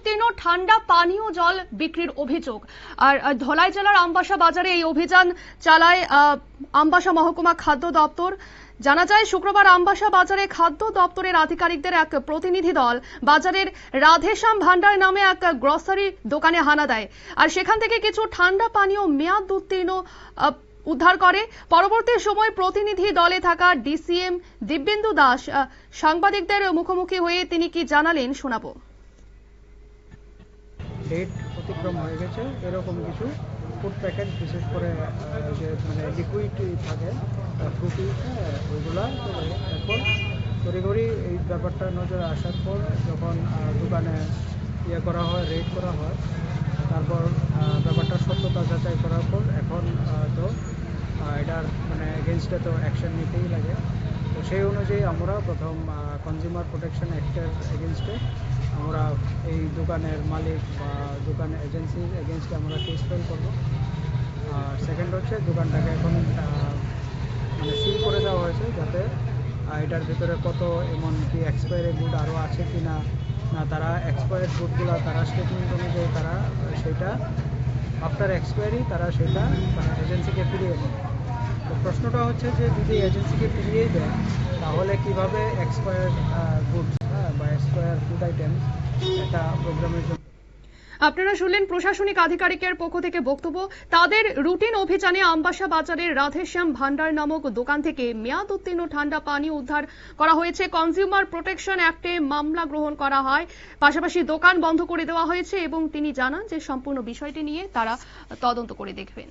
উত্তীর্ণ ঠান্ডা পানীয় জল বিক্রির অভিযোগ। আর ধলাই জেলার আমবাসা বাজারে এই অভিযান চালায় আমবাসা মহকুমা খাদ্য দপ্তর। জানা যায়, শুক্রবার আমবাসা বাজারে খাদ্য দপ্তরের আধিকারিকদের এক প্রতিনিধি দল বাজারের রাধেশ্যাম ভান্ডার নামে এক গ্রসারি দোকানে হানা দেয়। আর সেখান থেকে কিছু ঠান্ডা পানীয় মেয়াদ উত্তীর্ণ উদ্ধার করে। পরবর্তী সময় প্রতিনিধি দলে থাকা ডিসিএম দিব্যেন্দু দাস সাংবাদিকদের মুখোমুখি হয়ে তিনি কি জানালেন শোনাবো। ডেট অতিক্রম হয়ে গেছে। এরকম কিছু ফুড প্যাকেট বিশেষ করে যে মানে লিকুইড থাকে ফ্রুটি ওইগুলা। এখন তড়িঘড়ি এই ব্যাপারটা নজরে আসার পর যখন দোকানে ইয়ে করা হয় রেড করা হয়, তারপর ব্যাপারটা সত্যতা যাচাই করার পর এখন তো এটার মানে এগেনস্টে তো অ্যাকশন নিতেই লাগে। সেই অনুযায়ী আমরা প্রথম কনজিউমার প্রোটেকশন অ্যাক্টের এগেনস্টে আমরা এই দোকানের মালিক বা দোকান এজেন্সির এগেনস্টে আমরা কেস ফাইল করব। আর সেকেন্ড হচ্ছে দোকানটাকে এখন মানে সিল করে দেওয়া হয়েছে যাতে এটার ভিতরে কত এমন কি এক্সপায়ারি গুড আরও আছে কি না না তারা এক্সপায়ার্ড গুডগুলো তারা স্টেটমেন্ট অনুযায়ী তারা, সেটা আফটার এক্সপায়ারি তারা সেটা এজেন্সিকে ফিরিয়ে দেয় তো প্রশ্নটা হচ্ছে যে যদি এজেন্সিকে ফিরিয়েই দেয়, তাহলে কীভাবে এক্সপায়ার্ড গুডস হ্যাঁ বা এক্সপায়ার ফুড আইটেম একটা প্রোগ্রামের জন্য? আপনারা শুনলেন প্রশাসনিক আধিকারিকের পক্ষ থেকে বক্তব্য। তাদের রুটিন অভিযানে আমবাসা বাজারের রাধেশ্যাম ভান্ডার নামক দোকান থেকে মেয়াদ উত্তীর্ণ ঠান্ডা পানি উদ্ধার করা হয়েছে। কনজিউমার প্রোটেকশন অ্যাক্টে মামলা গ্রহণ করা হয়। পাশাপাশি দোকান বন্ধ করে দেওয়া হয়েছে এবং তিনি জানান যে সম্পূর্ণ বিষয়টি নিয়ে তারা তদন্ত করে দেখবেন।